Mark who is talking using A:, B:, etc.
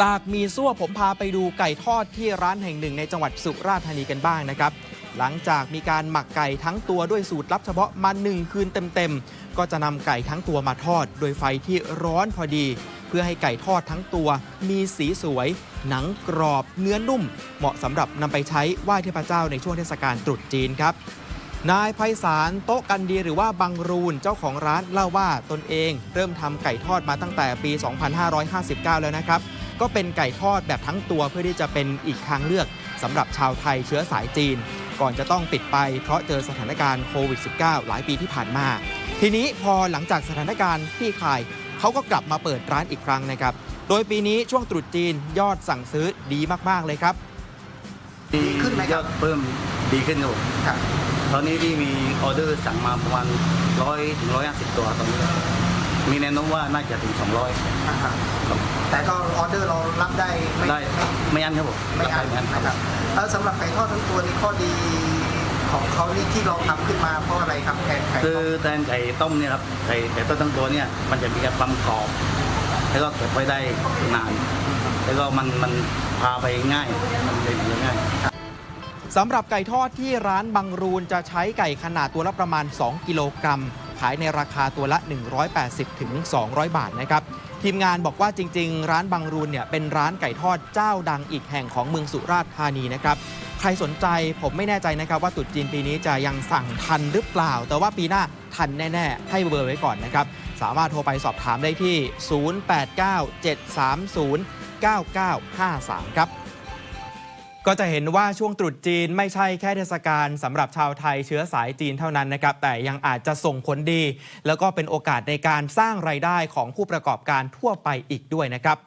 A: จากมีซั่วผมพาไปดูไก่ทอดที่ร้านแห่งหนึ่งในจังหวัดสุราษฎร์ธานีกันบ้างนะครับ หลังจากมีการหมักไก่ทั้งตัวด้วยสูตรลับเฉพาะมาหนึ่งคืนเต็มๆ ก็จะนำไก่ทั้งตัวมาทอด โดยไฟที่ร้อนพอดี เพื่อให้ไก่ทอดทั้งตัว มีสีสวย หนังกรอบ เนื้อนุ่ม เหมาะสำหรับนำไปใช้ไหว้เทพเจ้าในช่วงเทศกาลตรุษจีนครับนายไพศาลโต๊ะกันดีหรือว่าบังรูนเจ้าของร้านเล่าว่าตนเอง เริ่มทำไก่ทอดมาตั้งแต่ปี 2559 แล้วนะครับ ก็เป็นไก่ทอดแบบทั้งตัวเพื่อที่จะเป็นอีกทางเลือกสำหรับชาวไทยเชื้อสายจีน ก่อนจะต้องปิดไปเพราะเจอสถานการณ์โควิด -19 หลายปีที่ผ่านมา ทีนี้พอหลังจากสถานการณ์คลี่คลายเขาก็กลับมาเปิดร้านอีกครั้งนะครับ โดยปีนี้ช่วงตรุษจีนยอดสั่งซื้อดีมากๆเลยครับ
B: ดี
C: ขึ้นไหมครับ
B: ยอดเพิ่มดีขึ้นครับผม
C: ครับ
B: ตอนนี้ที่มีออเดอร์สั่งมาประมาณร้อยถึงร้อยห้าสิบตัวตอนนี้ มีแนวโน้มว่าน่าจะถึงสองร้อย
C: อ่าฮะแต่ก็ออเดอร์เรารับได้ไม่
B: ได้ไม่อันครับผม
C: ไม่อั้น
B: รับด้
C: นะครับแล้วสำหรับไก่ทอดทั้งตัวนี่ข้อดีของเขานี่ที่เราทำขึ้นมาเพราะอะไรครับแทนไก่
B: คือ
C: ต้ม
B: แทนไก่ต้มเนี่ยครับไก่ไก่ต้มทั้งตัวเนี่ยมันจะมีความกรอบ แล้วก็เก็บไว้ได้นาน แล้วก็มันมันพาไปง่าย มันเลยเหลือง่าย
A: สำหรับไก่ทอดที่ร้านบังรูนจะใช้ไก่ขนาดตัวละประมาณ 2 กิโลกรัม ขายในราคาตัวละ 180ถึง200 บาทนะครับทีมงานบอกว่าจริง ๆ ร้านบังรูนเนี่ยเป็นร้านไก่ทอดเจ้าดังอีกแห่งของเมืองสุราษฎร์ธานีนะครับใครสนใจผมไม่แน่ใจนะครับว่าตรุษจีนปีนี้จะยังสั่งทันหรือเปล่า แต่ว่าปีหน้าทันแน่ ๆ ให้เบอร์ไว้ก่อนนะครับสามารถโทรไปสอบถามได้ที่ 0897309953 ครับ ก็จะเห็นว่าช่วงตรุษจีนไม่ใช่แค่เทศกาลสำหรับชาวไทยเชื้อสายจีนเท่านั้นนะครับ แต่ยังอาจจะส่งผลดี แล้วก็เป็นโอกาสในการสร้างไรายได้ของผู้ประกอบการทั่วไปอีกด้วยนะครับ